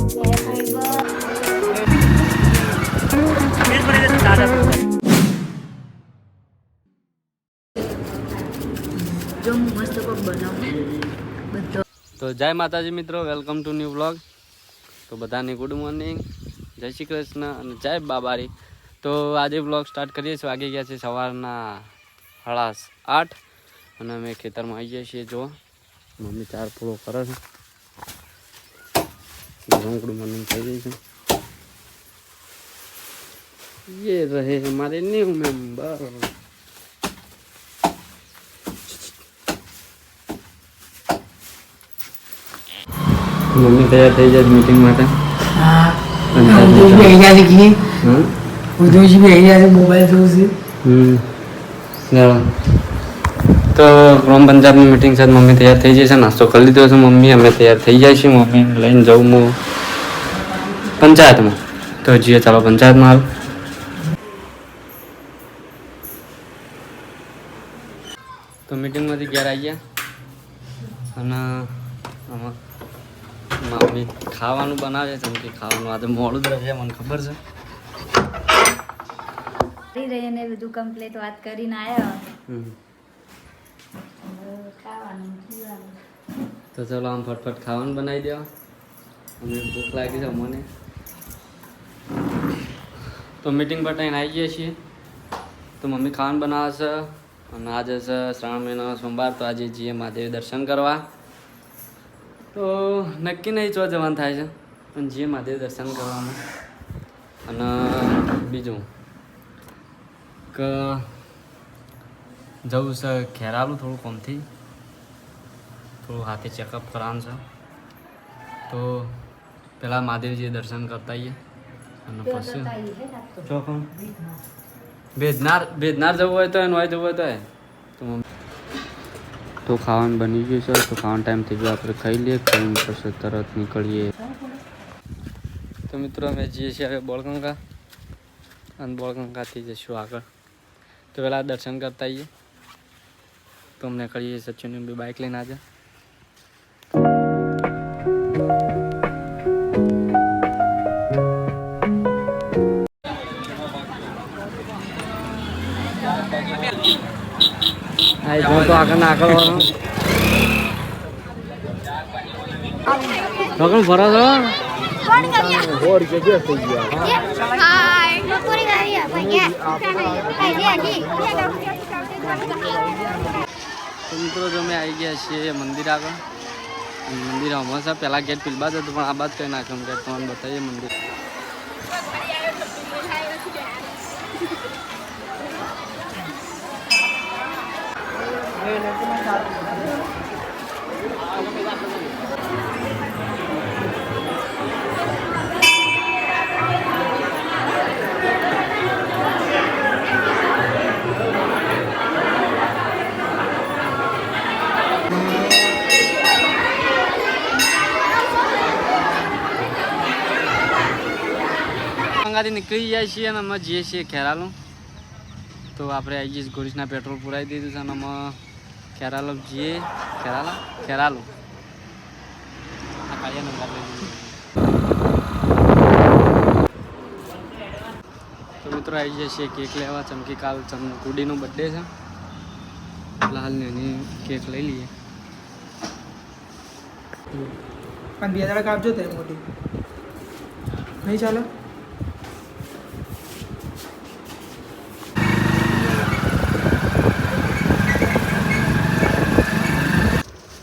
તો જય માતાજી મિત્રો વેલકમ ટુ ન્યૂ વ્લોગ તો બધાને ગુડ મોર્નિંગ જય શ્રી કૃષ્ણ અને જય બાબારી. તો આજે બ્લોગ સ્ટાર્ટ કરીએ છીએ. વાગી ગયા છે સવારના સાડા આઠ અને અમે ખેતરમાં આવી જઈએ છીએ. જો, મમ્મી ચાર પૂરો કરે છે. ગરમ ગુડ મોર્નિંગ થઈ ગઈ છે ये रहे हमारे न्यू मेंबर મમ્મી તૈયાર થઈ જાય મીટિંગ માટે હા પંચાયત ઉદોષ બી અહીંયા શીખી હા ઉદોષ બી અહીંયા છે મોબાઈલ જોઉં છે હમ ચાલો તો રોમ પંજાબની મિટિંગ સાથે મમ્મી તૈયાર થઈ જશે નાસ્તો કરી લીધો છે મમ્મી. અમે તૈયાર થઈ જાય છે મમ્મી લઈને જાઉં હું પંચાયતમાં. તો જીએ ચાલો પંચાયતમાં હાલ. તો મિટિંગમાંથી ઘેર આવી ગયા. અને આમાં મમ્મી ખાવાનું બનાવે છે કે ખાવાનું આજે મોડું રહે મને ખબર છે. રહી ને બધું કમ્પ્લીટ વાત કરીને આવ્યા હમ હવે ખાવાનું પીવાનું તો ચલો આમ ફટફટ ખાવાનું બનાવી દેવા. અમે ભૂખ લાગી છે મને તો મીટિંગ પટાઈને આવી ગયા છીએ. તો મમ્મી ખાવાનું બનાવે છે અને આજે છે શ્રાવણ મહિનો, સોમવાર, તો આજે જઈએ મહાદેવ દર્શન કરવા. તો નક્કી નહીં ચો જવાનું થાય છે, પણ જઈએ મહાદેવ દર્શન કરવામાં. અને બીજું કે જવું છે આવું થોડું કોમથી થોડું હાથે ચેકઅપ કરાવું છે તો પહેલાં મહાદેવજી દર્શન કરતા આવીએ અને પછી ચોકણ ભેદનાર ભેજનાર જવું હોય તો એને હોય જવું હોય તો તો ખાવાનું બની ગયું છે તો ખાવાનું ટાઈમ થઈ ગયો આપણે ખાઈ લઈએ ખાઈને પછી તરત નીકળીએ તો મિત્રો અમે જઈએ છીએ હવે બોળગંગા અને બોળગંગાથી જઈશું આગળ તો પહેલાં દર્શન કરતા આવીએ તો અમને કરીએ સચિન બી બાઇક લઈને આજે. આગળ આગળ આગળ ભરો છો તો મિત્રો જો અમે આવી ગયા છીએ મંદિર આગળ. મંદિર હંમેશા પહેલાં ગેટ પીલબાદ હતું પણ આ બાદ કંઈ નાખ્યું ગેટ. તમને બતાવીએ મંદિર. ગંગાથી નીકળી જાય છીએ અને અમે જઈએ છીએ ખેરાલુ. તો આપણે આવી જઈએ ગોરીસના પેટ્રોલ પુરાવી દીધું છે અને અમે ખેરાલુ જઈએ. ખેરાલા? ખેરાલુ. તો મિત્રો આવી જઈએ છીએ કેક લેવા. ચમકી કાલ ચમ ગુડીનો બર્થડે છે. એટલે એની કેક લઈ લઈએ. પણ બે દાડા કાપજો તે મોટી. નહીં ચાલે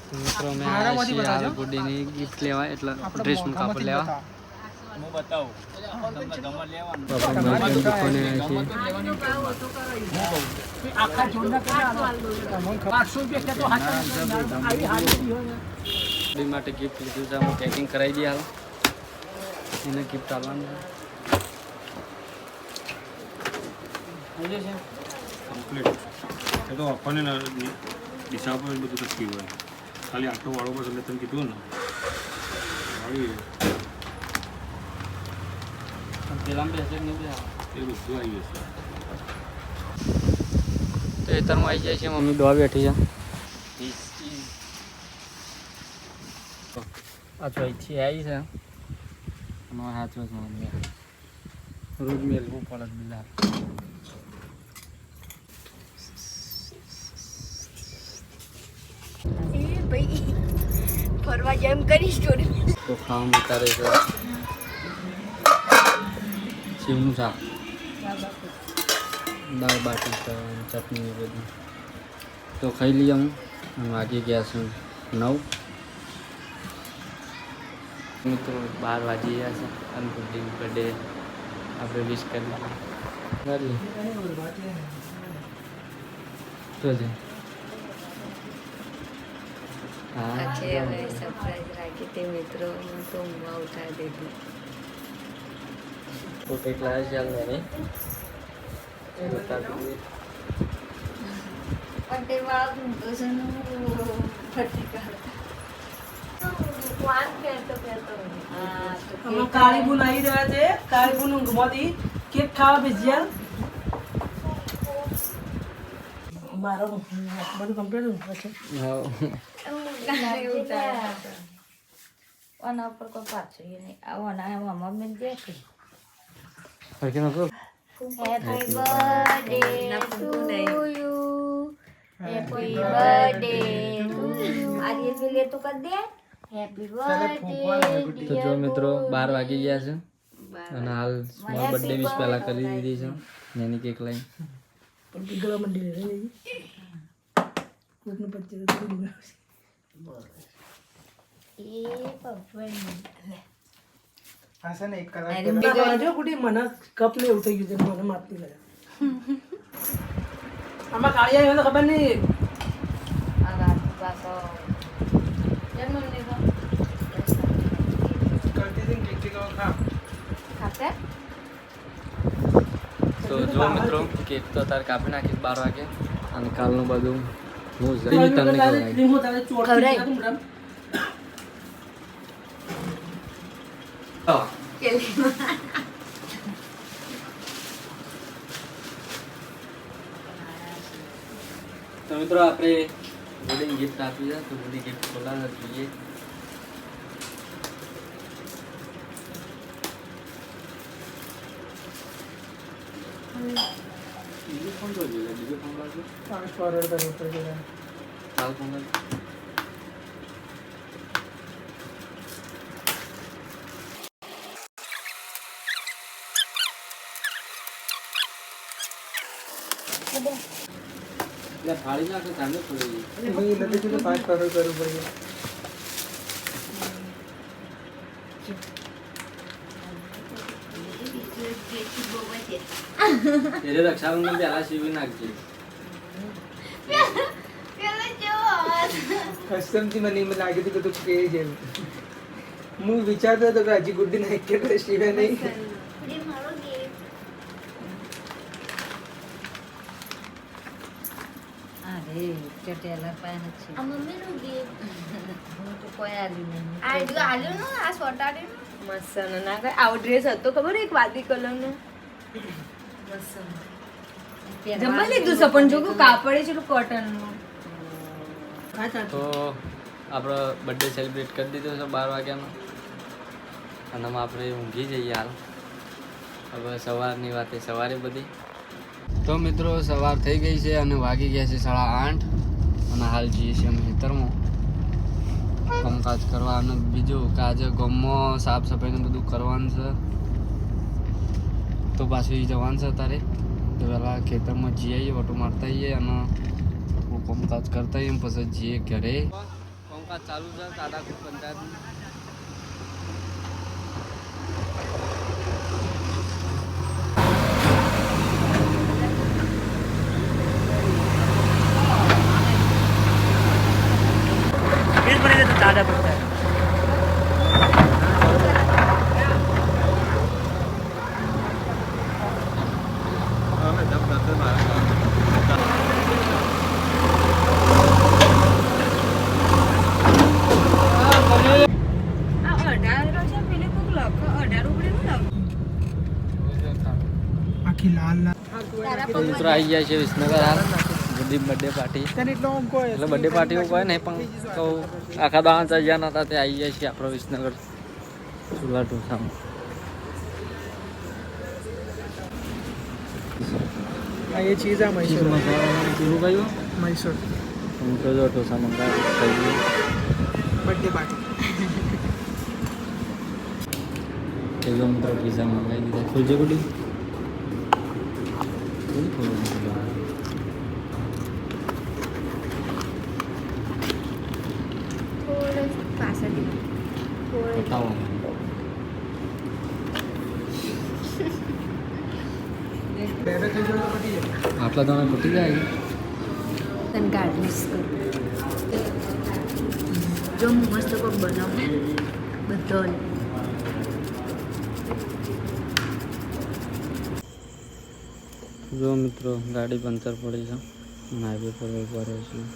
તો મિત્રો અમે આવ્યા મારામાંથી છીએ હાલ બતાવજો. ગુડીની ગિફ્ટ લેવા એટલે આપણે ડ્રેસનું કાપડ મોઢામાંથી લેવા બતાવો. આપણે ભાઈબંધ દુકાને આવ્યા છીએ આખા જોડના કેટલા આલો? તમને ખબર? આઠસો રૂપિયા કહેતો હાચા આવી હારી બધી હોય ને. ગુડી માટે ગિફ્ટ લીધું છે અમે પેકિંગ કરાવી દઈએ હાલ. એને ગિફ્ટ આપવાનું કમ્પ્લીટ એ તો આપણને દિશા પર બધું નક્કી હોય. ખાલી આટલો વાળો બસ એટલે તમે કીધું ને. વાળી પેલામાં બેસે નહીં? એ બધું આવી જશે તો ખેતરમાં આવી જાય છે મમ્મી દોવા બેઠી છે. આ તો અહીંથી આવી છે. અમારે સાચવો છે. મમ્મી રોજ મેળવું પડે બિલા ફરવા જેમ કરી સ્ટોરી તો ખાવાનું ઉતારે છે. શિવનું શાક? દાળ બાટી છે ચટણી એ બધું. તો ખાઈ લઈએ હું. અને વાગી ગયા છું નવ. મિત્રો, બાર વાગી ગયા છે. અને ગુડ્ડી બર્થડે આપણે વિશ કરી. કરી તો છે હા છે હવે સરપ્રાઈઝ રાખી તે મિત્રો તો ઊંઘવા ઉઠાવી દીધી તો કંઈક ચાલ છે હાલ મેં પણ તે વાગ ઊંઘતો છે ને ફટકા વાન કહેતો કહેતો હા તો આમાં કાળી બુન આવી રહ્યા છે કાળી બુન ઊંઘમાંથી કેક ખાવા ભેજ્યા મારો બધું કમ્પ્લીટ ઊંઘ છે. હા. ઓના ઉપર કોઈ પાછું એ નહીં. આવવાના ઓના મમ્મી જે છે happy birthday to you happy birthday to you આજે પેલે તો કર દે? હેપી બર્થડે તો જો મિત્રો બાર વાગી ગયા છે. અને હાલ સ્મોલ બર્થડે વિશ પહેલા કરી દીધી છે. એની કેક લઈ પણ પીગળવા મંડી રહે કોઈકનું પચીસ થોડું એ ભગવાન જો કુટી મને કપ ને એવું થઈ ગયું છે મને માપતી લાગે આમાં કાળી આવી હોય તો જો મિત્રો કેક તો તારે કાપી નાખી બાર વાગે. અને કાલનું બધું હું જઈને તમને. તો મિત્રો આપણે વેડિંગ ગિફ્ટ આપી છે. તો બધી ગિફ્ટ ખોલાવે જોઈએ. બીજું ફોન તો જોઈએ બીજું ફોન લાવજો લાલ ફોન લાવજો એટલે ફાળી નાખો ચાલે થોડી ત્યારે રક્ષાબંધન પહેલા સીવી નાખજે. કસ્ટમથી મને એમ લાગ્યું હતું કે તું કે જેમ. હું વિચારતો હતો કે હજી ગુડ્ડી નાઈટ કે શિવે નહીં. અરે ચટેલા પાન છે. આ મમ્મીનું gift. હું તો કોઈ આલી નહીં. આ જો આલ્યું ને? આ સોટાડી મસ્ત ને ના કઈ આવો ડ્રેસ હતો ખબર એક વાદી કલરનો? જમવા લીધું છે પણ જો કાપડ છે કોટનનું તો આપણો બર્થડે સેલિબ્રેટ કરી દીધો છે બાર વાગ્યાનો. અને આપણે ઊંઘી જઈએ હાલ. હવે સવારની વાતે સવારે બધી. તો મિત્રો સવાર થઈ ગઈ છે અને વાગી ગયા છે સાડા આઠ. અને હાલ જઈએ છીએ અમે ખેતરમાં. કામકાજ કરવા અને બીજું કે આજે ગામમાં સાફ સફાઈનું બધું કરવાનું છે. તો પાછું જવાનું છે તારે તો પહેલાં ખેતરમાં જઈ આવીએ, ઓટો મારતા આવીએ અને થોડું કામકાજ કરતા આવીએ પછી જઈએ ઘરે. કામકાજ ચાલુ છે દાદાપુર પંચાયતનું આ અઢાર છે પેલે કોક લખ અઢાર ઉપડે નું લખ આખી લાલ લાલ તો મિત્રો આવી ગયા છે વિસનગર હાલ. સુધી બર્થડે પાર્ટી એટલે બર્થડે પાર્ટી એવું કહે નહીં પણ તો આખા દાણા ચાલ્યા હતા ત્યાં આવી જાય છે આપણો વિસનગર. સુલા ઢોસામાં એ ચીજ આ મૈસૂર. મૈસૂર. હું તો જો ઢોસા મંગાવ્યું બર્થડે પાર્ટી પીઝા મંગાવી દીધા ખુલજે ગુડી ખોલવાનું બતાવો આટલા તમે પતી જાય તને ગાર્નિશ કર જો હું મસ્ત કોક બનાવું બધો જો મિત્રો ગાડી પંચર પડી છે હાઈવે પર ઊભા રહ્યો છું